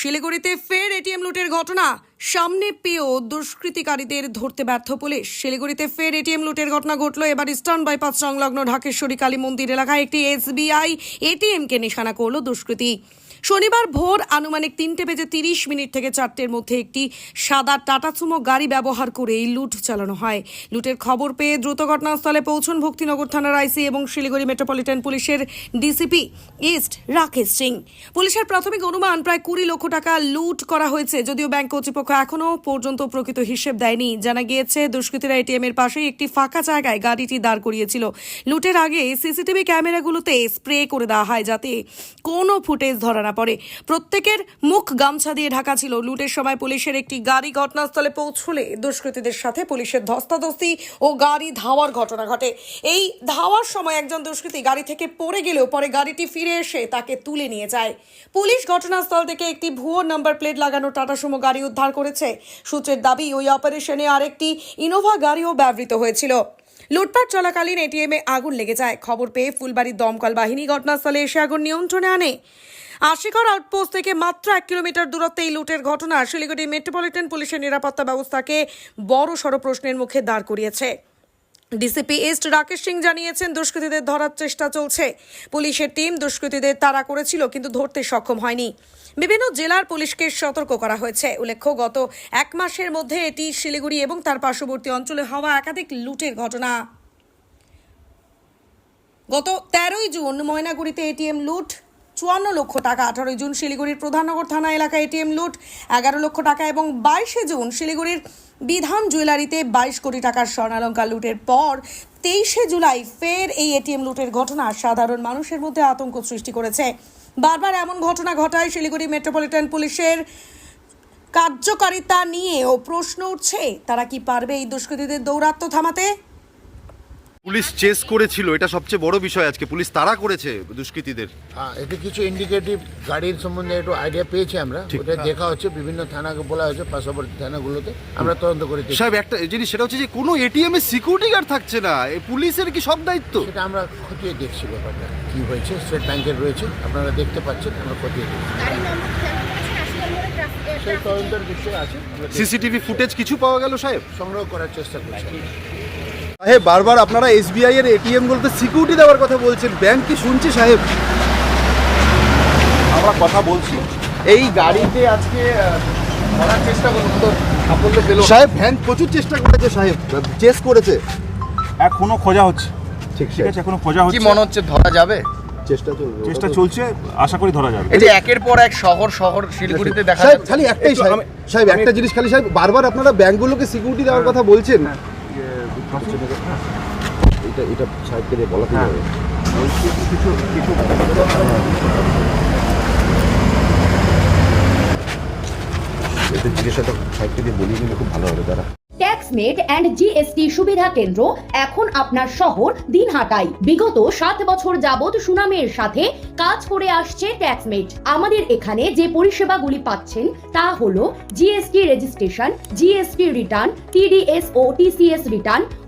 শিলিগুড়িতে ফের এটিএম লুটের ঘটনা। সামনে পেয়েও দুষ্কৃতিকারীদের ধরতে ব্যর্থ পুলিশ। শিলিগুড়িতে ফের এটিএম লুটের ঘটনা ঘটল। এবার ইস্টার্ন বাইপাস সংলগ্ন ঢাকেশ্বরী কালী মন্দির এলাকায় একটি এসবিআই এটিএম কে নিশানা করল দুষ্কৃতী। শনিবার ভোর আনুমানিক তিনটে বেজে তিরিশ মিনিট থেকে চারটের মধ্যে একটি সাদা টাটা সুমো গাড়ি ব্যবহার করে এই লুট চালানো হয়। লুটের খবর পেয়ে দ্রুত ঘটনাস্থলে পৌঁছন ভক্তিনগর থানার আইসি এবং শিলিগুড়ি মেট্রোপলিটন পুলিশের ডিসিপি ইস্ট রাকেশ সিং। পুলিশের প্রাথমিক অনুমান, প্রায় কুড়ি লক্ষ টাকা লুট করা হয়েছে, যদিও ব্যাংক কর্তৃপক্ষ এখনও পর্যন্ত প্রকৃত হিসেব দেয়নি। জানা গিয়েছে, দুষ্কৃতীরা এটিএম এর পাশেই একটি ফাঁকা জায়গায় গাড়িটি দাঁড় করিয়েছিল। লুটের আগে সিসিটিভি ক্যামেরাগুলোতে স্প্রে করে দেওয়া হয় যাতে কোনো ফুটেজ ধরা না পড়ে। প্রত্যেকের মুখ গামছা দিয়ে ঢাকা ছিল। লুটের সময় পুলিশের একটি গাড়ি ঘটনাস্থলে পৌঁছলে দুষ্কৃতীদের সাথে পুলিশের ধস্তাধস্তি ও গাড়ি ধাওয়ার ঘটনা ঘটে। এই ধাওয়ার সময় একজন দুষ্কৃতী গাড়ি থেকে পড়ে গেলেও পরে গাড়িটি ফিরে এসে তাকে তুলে নিয়ে যায়। পুলিশ ঘটনাস্থল থেকে একটি ভুয়ো নাম্বার প্লেট লাগানো টাটা সুমো গাড়ি উদ্ধার করেছে। সূত্রের দাবি, ওই অপারেশনে আরেকটি ইনোভা গাড়িও ব্যবহৃত হয়েছিল। লুটপাট চলাকালীন এটিএমে আগুন লেগে যায়। খবর পেয়ে ফুলবাড়ির দমকল বাহিনী ঘটনাস্থলে এসে আগুন নিয়ন্ত্রণে আনে। আশিকর আউটপোস্ট থেকে মাত্র এক কিলোমিটার দূরত্বে এই লুটের ঘটনা শিলিগুড়ি মেট্রোপলিটন পুলিশের নিরাপত্তা ব্যবস্থাকে বড় সড় প্রশ্নের মুখে দাঁড় করিয়েছে। ডিসিপি ইস্ট রাকেশ সিং জানিয়েছেন, দুষ্কৃতীদের ধরার চেষ্টা চলছে। পুলিশের টিম দুষ্কৃতীদের তাড়া করেছিল, কিন্তু ধরতে সক্ষম হয়নি। বিভিন্ন জেলার পুলিশকে সতর্ক করা হয়েছে। উল্লেখ্য, গত এক মাসের মধ্যে এটি শিলিগুড়ি এবং তার পার্শ্ববর্তী অঞ্চলে হওয়া একাধিক লুটের ঘটনা। গত তেরোই জুন ময়নাগুড়িতে এটিএম লুট চুয়ান্ন লক্ষ টাকা। আঠারোই জুন শিলিগুড়ির প্রধাননগর থানা এলাকায় এটিএম লুট, এগারো লক্ষ টাকা এবং বাইশে জুন শিলিগুড়ির বিধান জুয়েলারিতে বাইশ কোটি টাকার স্বর্ণালঙ্কার লুটের পর তেইশে জুলাই ফের এই এটিএম লুটের ঘটনা সাধারণ মানুষের মধ্যে আতঙ্ক সৃষ্টি করেছে। বারবার এমন ঘটনা ঘটায় শিলিগুড়ি মেট্রোপলিটন পুলিশের কার্যকারিতা নিয়েও প্রশ্ন উঠছে, তারা কি পারবে এই দুষ্কৃতীদের দৌরাত্ম্য থামাতে? পুলিশ চেস করেছিল এটা সবচেয়ে বড় বিষয় আজকে। পুলিশ তাড়া করেছে দুষ্কৃতীদের। হ্যাঁ এতে কিছু ইন্ডিকেটিভ গাড়ির সম্বন্ধে একটু আইডিয়া পেয়েছি আমরা। ওটা দেখা হচ্ছে বিভিন্ন থানাকে বলা হয়েছে পার্শ্ববর্তী থানাগুলোতে। আমরা তদন্ত করে। সাহেব একটা জিনিস সেটা হচ্ছে যে কোনো এটিএম এ সিকিউরিটি গার্ড থাকছে না। এই পুলিশের কি সব দায়িত্ব? সেটা আমরা খতিয়ে দেখছি ব্যাপারটা। কি হয়েছে? স্টেট ব্যাংকের রয়েছে। আপনারা দেখতে পাচ্ছেন আমরা খতিয়ে দেখছি। সেই তদন্তের বিষয় আছে। দেখছি। সিসিটিভি ফুটেজ কিছু পাওয়া গেল সাহেব? সংগ্রহ করার চেষ্টা করছি। সাহেব বারবার আপনারা এসবিআই এর এটিএম গুলোতে সিকিউরিটি দেওয়ার কথা বলছেন। ব্যাংক কি শুনছে সাহেব? আমরা কথা বলছি। এই গাড়িতে আজকে ধরার চেষ্টা করুন তো সাফল্য পেল। সাহেব ব্যাংক প্রচুর চেষ্টা করেছে সাহেব চেস করেছে। এখনও খোঁজা হচ্ছে। ঠিক ঠিক আছে এখনও খোঁজা কি হচ্ছে। মনে হচ্ছে ধরা যাবে? চেষ্টা চলবে চেষ্টা চলছে আশা করি ধরা যাবে। এই যে একের পর এক শহর শহর শিলিগুড়িতে দেখা সাহেব যাচ্ছে। খালি একটাই একটু সাহেব সাহেব একটা জিনিস খালি সাহেব বারবার আপনারা ব্যাংকগুলোকে সিকিউরিটি দেওয়ার কথা বলছেন এটা এটা সাহেবকে দিয়ে বলাতে হ্যাঁ। হবে। কিছু কিছু এটা জিজ্ঞাসাটা সাহেবকে দিয়ে বলিয়ে নিলে খুব ভালো হবে ট্যাক্সমেট অ্যান্ড জিএসটি সুবিধা কেন্দ্র এখন আপনার শহর দিনহাটায়। বিগত সাত বছর যাবৎ সুনামের সাথে কাজ করে আসছে ট্যাক্সমেট আমাদের এখানে যে পরিষেবাগুলি পাচ্ছেন তা হলো GST registration GST return TDS ও TCS return